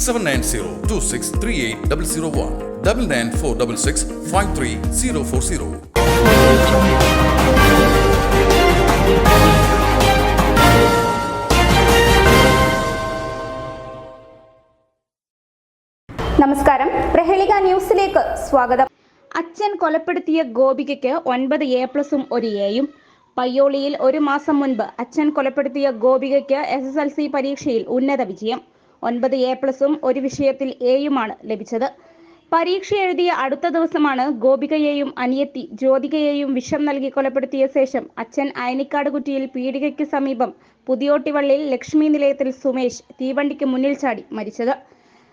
Seven nine zero two six three eight double zero one double nine four double six five three zero four zero നമസ്കാരം. പ്രഹേളിക ന്യൂസിലേക്ക് സ്വാഗതം. അച്ഛൻ കൊലപ്പെടുത്തിയ ഗോപികയ്ക്ക് ഒൻപത് A പ്ലസും ഒരു എയും പയ്യോളിയിൽ ഒരു മാസം മുൻപ് അച്ഛൻ കൊലപ്പെടുത്തിയ ഗോപികയ്ക്ക് എസ് എസ് എൽ സി പരീക്ഷയിൽ ഉന്നത വിജയം. ഒൻപത് എ പ്ലസും ഒരു വിഷയത്തിൽ എയുമാണ് ലഭിച്ചത്. പരീക്ഷ എഴുതിയ അടുത്ത ദിവസമാണ് ഗോപികയെയും അനിയത്തി ജ്യോതികയെയും വിഷം നൽകി കൊലപ്പെടുത്തിയ ശേഷം അച്ഛൻ അയനിക്കാട് കുറ്റിയിൽ പീടികയ്ക്ക് സമീപം പുതിയോട്ടിവള്ളിയിൽ ലക്ഷ്മി നിലയത്തിൽ സുമേഷ് തീവണ്ടിക്ക് മുന്നിൽ ചാടി മരിച്ചത്.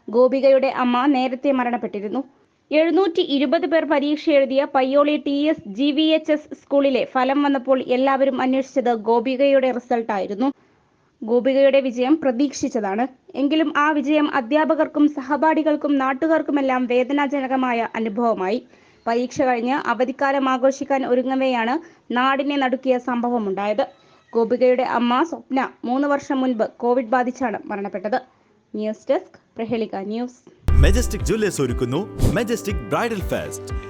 ഗോപികയുടെ അമ്മ നേരത്തെ മരണപ്പെട്ടിരുന്നു. എഴുന്നൂറ്റി ഇരുപത് പേർ പരീക്ഷ എഴുതിയ Payyoli T S G V H S സ്കൂളിലെ ഫലം വന്നപ്പോൾ എല്ലാവരും അന്വേഷിച്ചത് ഗോപികയുടെ റിസൾട്ടായിരുന്നു. ഗോപികയുടെ വിജയം പ്രതീക്ഷിച്ചതാണ്. എങ്കിലും ആ വിജയം അധ്യാപകർക്കും സഹപാഠികൾക്കും നാട്ടുകാർക്കുമെല്ലാം വേദനാജനകമായ അനുഭവമായി. പരീക്ഷ കഴിഞ്ഞ് അവധിക്കാലം ആഘോഷിക്കാൻ ഒരുങ്ങവെയാണ് നാടിനെ നടുക്കിയ സംഭവമുണ്ടായത്. ഗോപികയുടെ അമ്മ സ്വപ്ന മൂന്ന് വർഷം മുൻപ് കോവിഡ് ബാധിച്ചാണ് മരണപ്പെട്ടത്. News desk Prahelika news. Majestic Jewellers ഒരുക്കുന്നു. Majestic bridal fest